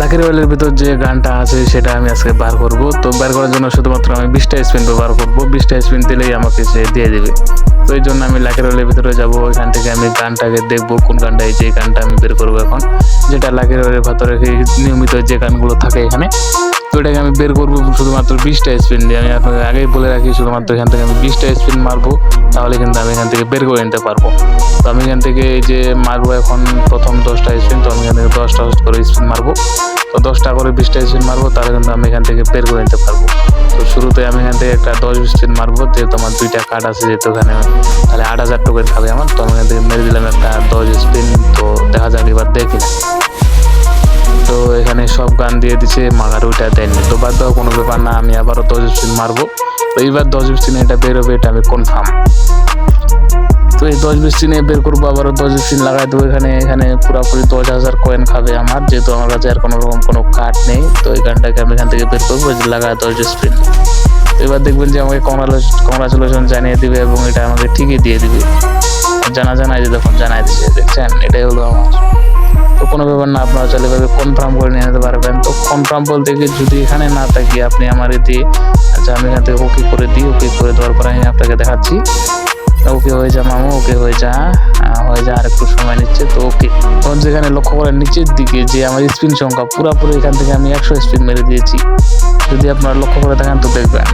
Lucky ওয়েলের ভিতর যে গানটা আছে সেটা আমি আজকে বার করব। তো বার করার জন্য শুধুমাত্র আমি বিশটা স্পিন ব্যবহার করব। বিশটা স্পিন দিলেই আমাকে সে দিয়ে দেবে। তো এই জন্য আমি লাকি ওয়েলের ভিতরে যাব। এখান থেকে আমি গানটাকে দেখব, কোন গানটা এই যে গানটা আমি বের করব এখন। যেটা লাকি ওয়েলের ভিতরে নিয়মিত যে গানগুলো থাকে এখানে। তো এটাকে আমি বের করব শুধুমাত্র বিশটা স্পিন দিয়ে। আমি আপনাকে আগেই বলে রাখি, শুধুমাত্র এখান থেকে আমি বিশটা স্পিন মারবো, তাহলে কিন্তু আমি এখান থেকে বের করে নিতে পারব। তো আমি এখান থেকে এই যে মারবো এখন প্রথম দশটা স্পিন তো আমি এখান থেকে দশটা করে স্পিন মারবো। তো দশটা করে বিশটা স্পিন মারবো, তাহলে কিন্তু আমি এখান থেকে বের করে নিতে পারব। তো শুরুতে আমি এখান থেকে একটা দশ স্পিন মারবো, যেহেতু আমার দুইটা কার্ড আছে, যেহেতু ওখানে তাহলে আট হাজার টোকেন খাবে আমার, তো আমি এখান থেকে মেরে দিলাম একটা দশ স্পিন তো দেখা যাক এবার দেখি। সব গান দিয়ে দিছে, মাগার ওইটা দেয়নি। তো বাদ দাও, কোনো ব্যাপার না, আমি আবারও দশ স্পিন মারবো। তো এইবার দশ স্পিনে এটা বেরোবে এটা আমি কনফার্ম তো এই দশ বিশ দিনে বের করব, আবারও দশ বিশ দিন লাগাই দেবো, এখানে এখানে পুরোপুরি দশ হাজার কয়েন খাবে আমার, যেহেতু আমার কাছে আর কোনো রকম কোনো কার্ড নেই। তো এই গানটাকে আমি এখান থেকে বের করব যে লাগায় দশ বিশ স্পিন এবার দেখবেন যে আমাকে কংগ্রাচুলেশন জানিয়ে দিবে এবং এটা আমাকে ঠিকই দিয়ে দিবে। জানা জানাই যে তখন জানাই দিচ্ছে দেখছেন? এটাই হলো আমার। তো কোনো ব্যাপার না, আপনারা চাইলে এভাবে কনফার্ম করে নিয়ে নিতে পারবেন। তো কনফার্ম বলতে গিয়ে যদি এখানে না থাকি, আপনি আমার দিয়ে আচ্ছা আমি এখান থেকে ওকে করে দিই ওকে করে দেওয়ার পরে আমি আপনাকে দেখাচ্ছি। ওকে হয়ে যা মামু ওকে হয়ে যা। হয়ে যা, আর একটু সময় নিচ্ছে, তো ওকে তখন যেখানে লক্ষ্য করেন, নিচের দিকে যে আমার স্পিন সংখ্যা, পুরোপুরি এখান থেকে আমি একশো স্পিন মেরে দিয়েছি। যদি আপনারা লক্ষ্য করে থাকেন তো দেখবেন।